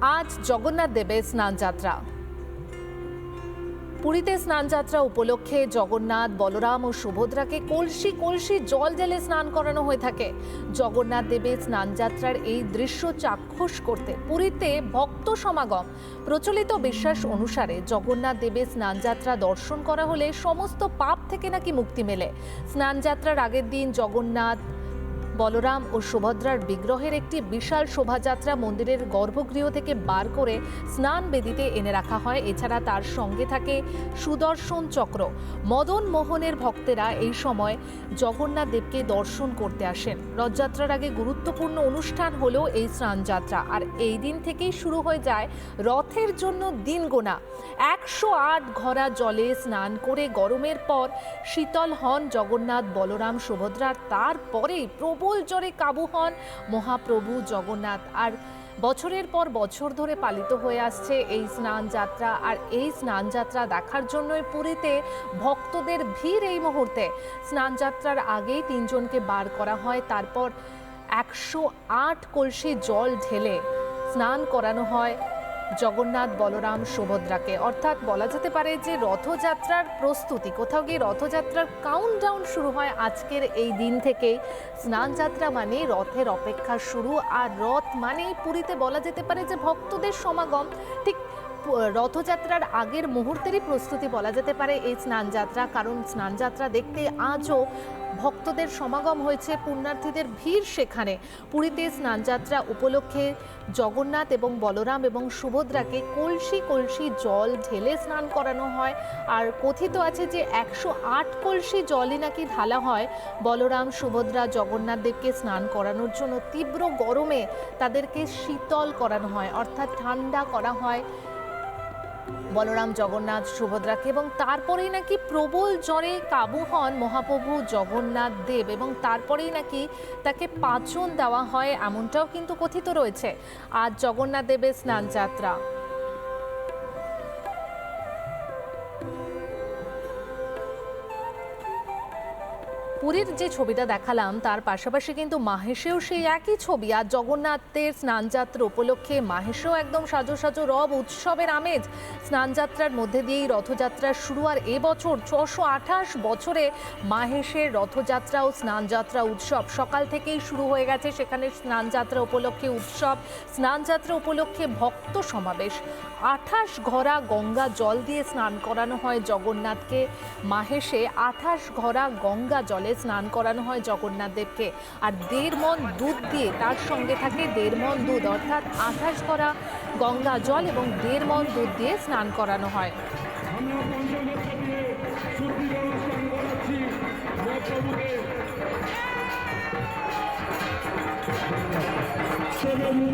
আজ জগন্নাথ দেবের স্নানযাত্রা। পুরীতে স্নানযাত্রা উপলক্ষে জগন্নাথ, বলরাম ও সুভদ্রাকে কলসি কলসি জল ঢেলে স্নান করানো হয়ে থাকে। জগন্নাথ দেবের স্নানযাত্রার এই দৃশ্য চাক্ষুষ করতে পুরীতে ভক্ত সমাগম। প্রচলিত বিশ্বাস অনুসারে জগন্নাথ দেবের স্নানযাত্রা দর্শন করা হলে সমস্ত পাপ থেকে নাকি মুক্তি মেলে। স্নানযাত্রার আগের দিন জগন্নাথ বলরাম ও সুভদ্রার বিগ্রহের একটি বিশাল শোভাযাত্রা মন্দিরের গর্ভগৃহ থেকে বার করে স্নান বেদিতে এনে রাখা হয়। এছাড়া তার সঙ্গে থাকে সুদর্শন চক্র। মদন মোহনের ভক্তেরা এই সময় জগন্নাথ দেবকে দর্শন করতে আসেন। রথযাত্রার আগে গুরুত্বপূর্ণ অনুষ্ঠান হলো এই স্নানযাত্রা। আর এই দিন থেকেই শুরু হয়ে যায় রথের জন্য দিন গোনা একশো আট ঘরা জলে স্নান করে গরমের পর শীতল হন জগন্নাথ, বলরাম সুভদ্রার তারপরেই প্রবল জ্বরে কাবু হন মহাপ্রভু জগন্নাথ। আর বছরের পর বছর ধরে পালিত হয়ে আসছে এই স্নান যাত্রা আর এই স্নান যাত্রা দেখার জন্যই পুরীতে ভক্তদের ভিড় এই মুহূর্তে। স্নান যাত্রার আগেই তিনজনকে বার করা হয়, তারপর একশো আট কলসি জল ঢেলে স্নান করানো হয়। জগন্নাথ, বলরাম, সুভদ্রাকে। অর্থাৎ বলা যেতে পারে যে রথযাত্রার প্রস্তুতি। কোথাও গিয়ে রথযাত্রার কাউন্টডাউন শুরু হয় আজকের এই দিন থেকেই। স্নানযাত্রা মানে রথের অপেক্ষা শুরু। আর রথ মানেই পুরীতে বলা যেতে পারে যে ভক্তদের সমাগম। ঠিক রথযাত্রার আগের মুহূর্তেরই প্রস্তুতি বলা যেতে পারে এই স্নানযাত্রা। কারণ স্নানযাত্রা দেখতে আজও ভক্তদের সমাগম হয়েছে, পুণ্যার্থীদের ভিড় সেখানে। পুরীতে স্নানযাত্রা উপলক্ষে জগন্নাথ এবং বলরাম এবং সুভদ্রাকে কলসি কলসি জল ঢেলে স্নান করানো হয়। আর কথিত আছে যে একশো আট কলসি জলই নাকি ঢালা হয়। বলরাম, সুভদ্রা, জগন্নাথ দেবকে স্নান করানোর জন্য তীব্র গরমে তাদেরকে শীতল করানো হয়। অর্থাৎ ঠান্ডা করা হয়। বলরাম জগন্নাথ সুভদ্রাকে এবং তারপরেই নাকি প্রবল জ্বরে কাবু হন মহাপ্রভু জগন্নাথ দেব এবং তারপরেই নাকি তাকে পাচন দেওয়া হয়, এমনটাও কিন্তু কথিত রয়েছে। আজ জগন্নাথ দেবের স্নান যাত্রা পুরীর যে ছবিটা দেখালাম, তার পাশাপাশি কিন্তু মাহেশেও সেই একই ছবি। আর জগন্নাথের স্নানযাত্রা উপলক্ষে মাহেশেও একদম সাজো সাজো রব উৎসবের আমেজ। স্নানযাত্রার মধ্যে দিয়েই রথযাত্রার শুরু। আর এবছর ছশো আঠাশ বছরে মাহেশের রথযাত্রা ও স্নানযাত্রা উৎসব সকাল থেকেই শুরু হয়ে গেছে। সেখানে স্নানযাত্রা উপলক্ষে উৎসব, স্নানযাত্রা উপলক্ষে ভক্ত সমাবেশ। আঠাশ ঘরা গঙ্গা জল দিয়ে স্নান করানো হয় জগন্নাথকে। মাহেশে আঠাশ ঘরা গঙ্গা জলে স্নান করানো হয় জগন্নাথ দেবকে। আর দেড় মন দুধ দিয়ে তার সঙ্গে থাকে দেড় মন দুধ, অর্থাৎ আঠাশ ঘরা গঙ্গা জল এবং দেড় মন দুধ দিয়ে স্নান করানো হয়। সেরকমই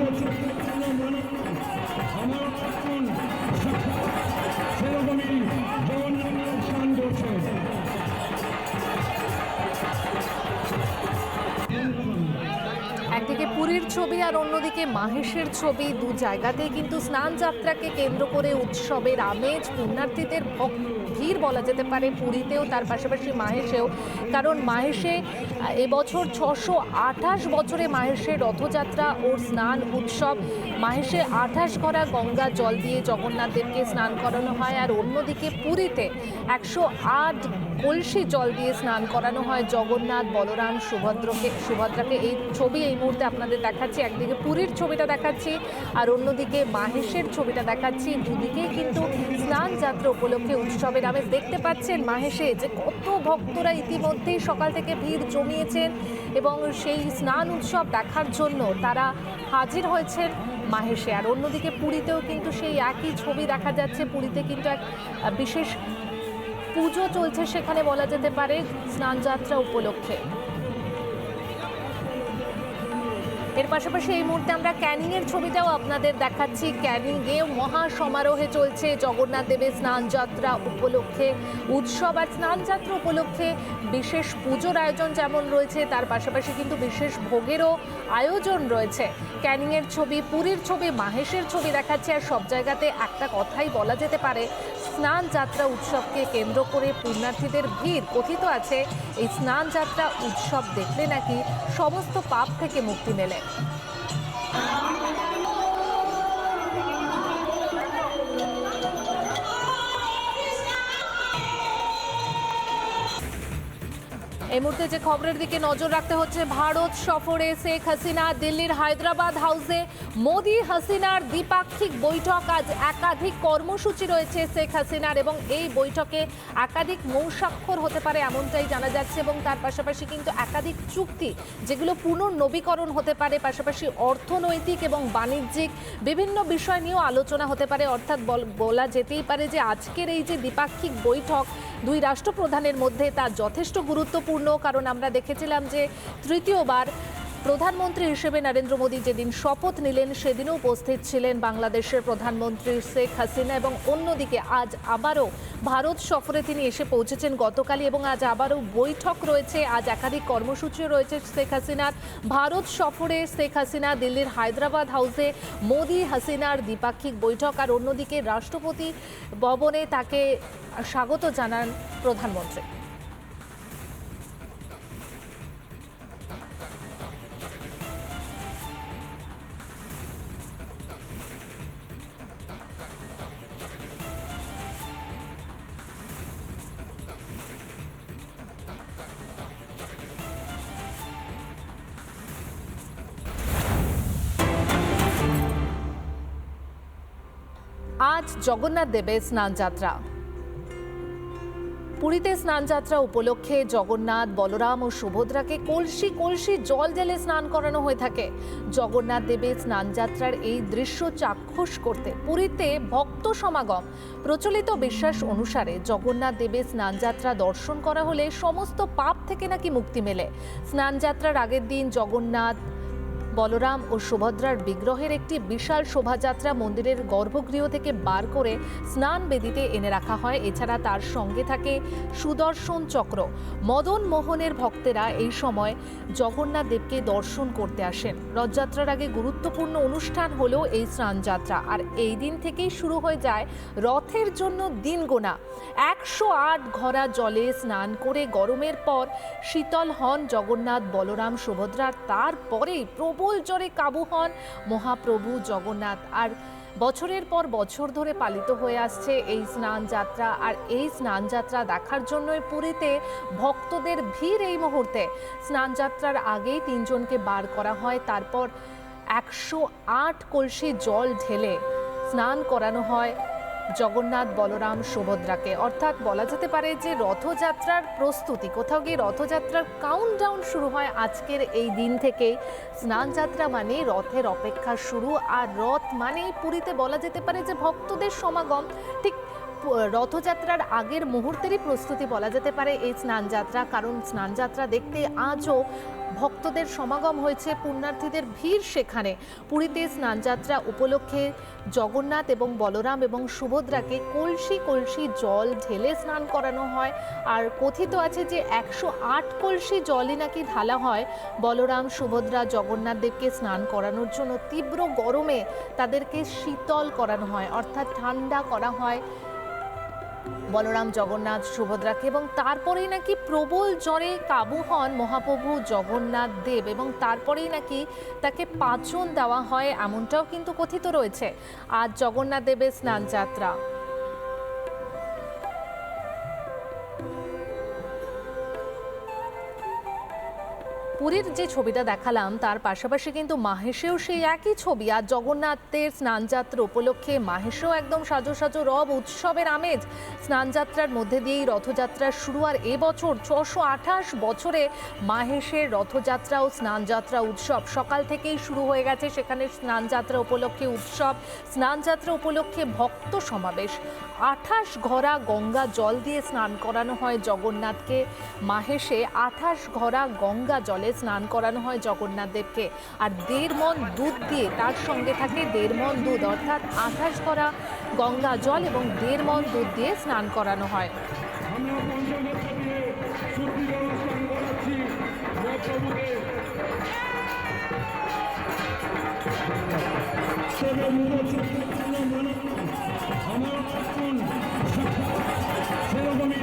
স্নান করছে। পুরীর ছবি আর অন্যদিকে মাহেশের ছবি দু জায়গাতেই কিন্তু স্নান যাত্রাকে কেন্দ্র করে উৎসবের আমেজ, পুণ্যার্থীদের ভক- ভিড় বলা যেতে পারে, পুরীতেও, তার পাশাপাশি মাহেশেও। কারণ মাহেশে এবছর ছশো আঠাশ বছরে মাহেশের রথযাত্রা ও স্নান উৎসব। মাহেশে আঠাশ ঘরা গঙ্গা জল দিয়ে জগন্নাথ দেবকে স্নান করানো হয়। আর অন্যদিকে পুরীতে একশো আট কলসি জল দিয়ে স্নান করানো হয়। জগন্নাথ, বলরাম, সুভদ্রকে, সুভদ্রাকে এই ছবি এই মুহূর্তে আপনাদের দেখাচ্ছি। একদিকে পুরীর ছবিটা দেখাচ্ছি আর অন্যদিকে মাহেশের ছবিটা দেখাচ্ছি। দুদিকেই কিন্তু স্নান যাত্রা উপলক্ষে উৎসবের আমেজ দেখতে পাচ্ছেন মাহেশে যে কত ভক্তরা ইতিমধ্যেই সকাল থেকে ভিড় জমিয়েছেন এবং সেই স্নান উৎসব দেখার জন্য তারা হাজির হয়েছেন মাহেশে। আর অন্যদিকে পুরীতেও কিন্তু সেই একই ছবি দেখা যাচ্ছে। পুরীতে কিন্তু এক বিশেষ পুজো চলছে সেখানে বলা যেতে পারে স্নানযাত্রা উপলক্ষে। এর পাশাপাশি এই মুহূর্তে আমরা ক্যানিং এর ছবিটাও আপনাদের দেখাচ্ছি। ক্যানিং এ মহা সমারোহে চলছে জগন্নাথ দেবের স্নান যাত্রা উপলক্ষে উৎসব। আর স্নান যাত্রা উপলক্ষে বিশেষ পুজোর আয়োজন যেমন রয়েছে, তার পাশাপাশি কিন্তু বিশেষ ভোগেরও আয়োজন রয়েছে। ক্যানিং এর ছবি, পুরীর ছবি, মাহেশের ছবি দেখাচ্ছে। আর সব জায়গাতে একটা কথাই বলা যেতে পারে স্নান যাত্রা উৎসবকে কেন্দ্র করে পুণ্যার্থীদের ভিড় কথিত আছে। এই স্নান যাত্রা উৎসব দেখলে নাকি সমস্ত পাপ থেকে মুক্তি মেলে। এই মুহূর্তে যে খবরের দিকে নজর রাখতে হচ্ছে, ভারত সফরে শেখ হাসিনা, দিল্লির হায়দ্রাবাদ হাউসে মোদি হাসিনার দ্বিপাক্ষিক বৈঠক। আজ একাধিক কর্মসূচি রয়েছে শেখ হাসিনার এবং এই বৈঠকে একাধিক মৌস্বাক্ষর হতে পারে এমনটাই জানা যাচ্ছে এবং তার পাশাপাশি কিন্তু একাধিক চুক্তি, যেগুলো পুনর্নবীকরণ হতে পারে, পাশাপাশি অর্থনৈতিক এবং বাণিজ্যিক বিভিন্ন বিষয় নিয়েও আলোচনা হতে পারে। অর্থাৎ বল- বলা যেতেই পারে যে আজকের এই যে দ্বিপাক্ষিক বৈঠক, দুই রাষ্ট্রপ্রধানের মধ্যে তা যথেষ্ট গুরুত্বপূর্ণ। কারণ আমরা দেখেছিলাম যে তৃতীয়বার প্রধানমন্ত্রী হিসেবে নরেন্দ্র মোদী যেদিন শপথ নিলেন, সেদিনও উপস্থিত ছিলেন বাংলাদেশের প্রধানমন্ত্রী শেখ হাসিনা এবং অন্যদিকে আজ আবারও ভারত সফরে তিনি এসে পৌঁছেছেন গতকালই এবং আজ আবারও বৈঠক রয়েছে, আজ একাধিক কর্মসূচিও রয়েছে শেখ হাসিনার। ভারত সফরে শেখ হাসিনা দিল্লির হায়দ্রাবাদ হাউসে, মোদি হাসিনার দ্বিপাক্ষিক বৈঠক আর অন্যদিকে রাষ্ট্রপতি ভবনে তাকে স্বাগত জানান প্রধানমন্ত্রী। আজ জগন্নাথ দেবের স্নানযাত্রা। পুরীতে স্নানযাত্রা উপলক্ষে জগন্নাথ, বলরাম ও সুভদ্রাকে কলসি কলসি জল ঢেলে স্নান করানো হয়ে থাকে। জগন্নাথ দেবের স্নানযাত্রার এই দৃশ্য চাক্ষুষ করতে পুরীতে ভক্ত সমাগম। প্রচলিত বিশ্বাস অনুসারে জগন্নাথ দেবের স্নানযাত্রা দর্শন করা হলে সমস্ত পাপ থেকে নাকি মুক্তি মেলে। স্নানযাত্রার আগের দিন জগন্নাথ বলরাম ও সুভদ্রার বিগ্রহের একটি বিশাল শোভাযাত্রা মন্দিরের গর্ভগৃহ থেকে বার করে স্নান বেদিতে এনে রাখা হয়। এছাড়া তার সঙ্গে থাকে সুদর্শন চক্র। মদন মোহনের ভক্তেরা এই সময় জগন্নাথ দেবকে দর্শন করতে আসেন। রথযাত্রার আগে গুরুত্বপূর্ণ অনুষ্ঠান হলো এই স্নানযাত্রা। আর এই দিন থেকেই শুরু হয়ে যায় রথের জন্য দিন গোনা একশো আট ঘরা জলে স্নান করে গরমের পর শীতল হন জগন্নাথ, বলরাম সুভদ্রার তারপরেই প্রবল জ্বরে কাবু হন মহাপ্রভু জগন্নাথ। আর বছরের পর বছর ধরে পালিত হয়ে আসছে এই স্নান যাত্রা। আর এই স্নান যাত্রা দেখার জন্যই পুরীতে ভক্তদের ভিড় এই মুহূর্তে। স্নান যাত্রার আগেই তিনজনকে বার করা হয়, তারপর একশো আট কলসি জল ঢেলে স্নান করানো হয়। জগন্নাথ, বলরাম, সুভদ্রাকে। অর্থাৎ বলা যেতে পারে যে রথযাত্রার প্রস্তুতি। কোথাও গিয়ে রথযাত্রার কাউন্টডাউন শুরু হয় আজকের এই দিন থেকেই। স্নানযাত্রা মানে রথের অপেক্ষা শুরু। আর রথ মানেই পুরীতে বলা যেতে পারে যে ভক্তদের সমাগম। ঠিক রথযাত্রার আগের মুহূর্তেরই প্রস্তুতি বলা যেতে পারে এই স্নানযাত্রা। কারণ স্নানযাত্রা দেখতে আজও ভক্তদের সমাগম হয়েছে, পুণ্যার্থীদের ভিড় সেখানে। পুরীতে স্নানযাত্রা উপলক্ষে জগন্নাথ এবং বলরাম এবং সুভদ্রাকে কলসি কলসি জল ঢেলে স্নান করানো হয়। আর কথিত আছে যে একশো আট কলসি জলই নাকি ঢালা হয়। বলরাম, সুভদ্রা, জগন্নাথ দেবকে স্নান করানোর জন্য তীব্র গরমে তাদেরকে শীতল করানো হয়। অর্থাৎ ঠান্ডা করা হয়। বলরাম জগন্নাথ সুভদ্রাকে এবং তারপরেই নাকি প্রবল জ্বরে কাবু হন মহাপ্রভু জগন্নাথ দেব এবং তারপরেই নাকি তাকে পাচন দেওয়া হয়, এমনটাও কিন্তু কথিত রয়েছে। আজ জগন্নাথ দেবের স্নান যাত্রা পুরীর যে ছবিটা দেখালাম, তার পাশাপাশি কিন্তু মাহেশেও সেই একই ছবি। আর জগন্নাথের স্নানযাত্রা উপলক্ষে মাহেশেও একদম সাজো সাজো রব উৎসবের আমেজ। স্নানযাত্রার মধ্যে দিয়েই রথযাত্রার শুরু। আর এবছর ছশো আঠাশ বছরে মাহেশের রথযাত্রা ও স্নানযাত্রা উৎসব সকাল থেকেই শুরু হয়ে গেছে। সেখানে স্নানযাত্রা উপলক্ষে উৎসব, স্নানযাত্রা উপলক্ষে ভক্ত সমাবেশ। আঠাশ ঘরা গঙ্গা জল দিয়ে স্নান করানো হয় জগন্নাথকে। মাহেশে আঠাশ ঘরা গঙ্গা জলে স্নান করানো হয় জগন্নাথ দেবকে আর দেড় মন দুধ দিয়ে তার সঙ্গে থাকে দেড় মন দুধ অর্থাৎ আঠাশ ঘরা গঙ্গা জল এবং দেড় মন দুধ দিয়ে স্নান করানো হয় আমরা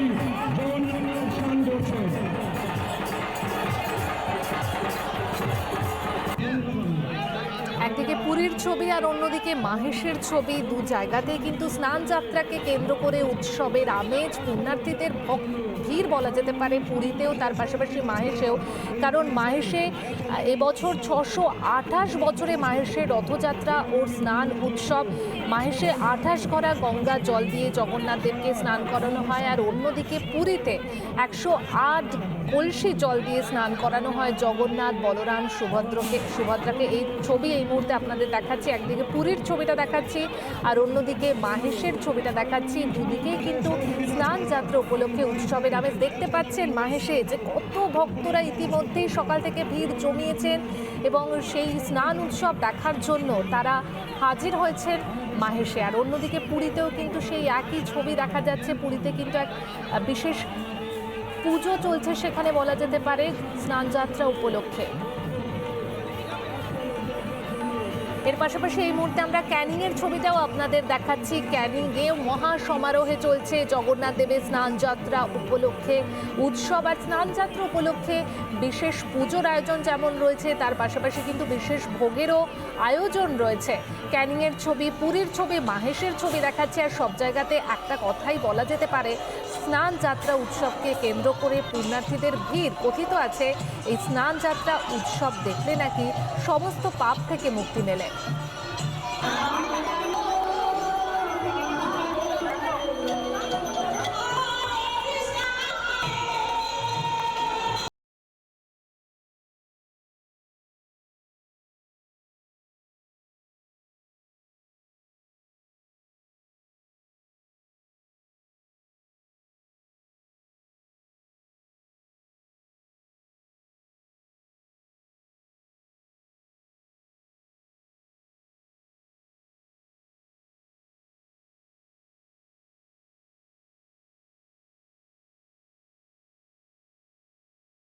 ছবি আর অন্যদিকে মাহেশের ছবি দু জায়গাতে কিন্তু স্নান যাত্রাকে কেন্দ্র করে উৎসবের আমেজ পুণ্যার্থীদের ভিড় বলা যেতে পারে পুরীতেও, তার পাশাপাশি মাহেশেও। কারণ মাহেশে এবছর ছশো আঠাশ বছরে মাহেশের রথযাত্রা ও স্নান উৎসব। মাহেশে আঠাশ করা গঙ্গা জল দিয়ে জগন্নাথ দেবকে স্নান করানো হয়। আর অন্যদিকে পুরীতে একশো আট কলসি জল দিয়ে স্নান করানো হয়। জগন্নাথ, বলরাম, সুভদ্রকে সুভদ্রাকে এই ছবি এই মুহূর্তে আপনাদের দেখাচ্ছি। একদিকে পুরীর ছবিটা দেখাচ্ছি আর অন্যদিকে মাহেশের ছবিটা দেখাচ্ছি। দুদিকেই কিন্তু স্নান যাত্রা উপলক্ষে উৎসবের আমেজ দেখতে পাচ্ছেন মাহেশে যে কত ভক্তরা ইতিমধ্যেই সকাল থেকে ভিড় জমিয়েছেন এবং সেই স্নান উৎসব দেখার জন্য তারা হাজির হয়েছেন মাহেশে। আর অন্যদিকে পুরীতেও কিন্তু সেই একই ছবি দেখা যাচ্ছে। পুরীতে কিন্তু এক বিশেষ পুজো চলছে সেখানে বলা যেতে পারে স্নানযাত্রা উপলক্ষে। এর পাশাপাশি এই মুহূর্তে আমরা ক্যানিং এর ছবিটাও আপনাদের দেখাচ্ছি। ক্যানিং এ মহা সমারোহে চলছে জগন্নাথ দেবের স্নান যাত্রা উপলক্ষে, উৎসব আর স্নান যাত্রা উপলক্ষে বিশেষ পুজোর আয়োজন যেমন রয়েছে, তার পাশাপাশি কিন্তু বিশেষ ভোগেরও আয়োজন রয়েছে। ক্যানিং এর ছবি, পুরীর ছবি, মাহেশের ছবি দেখাচ্ছে আর সব জায়গাতে একটা কথাই বলা যেতে পারে স্নান যাত্রা উৎসবকে কেন্দ্র করে পুণ্যার্থীদের ভিড় কথিত আছে। এই স্নান যাত্রা উৎসব দেখলে নাকি সমস্ত পাপ থেকে মুক্তি মেলে।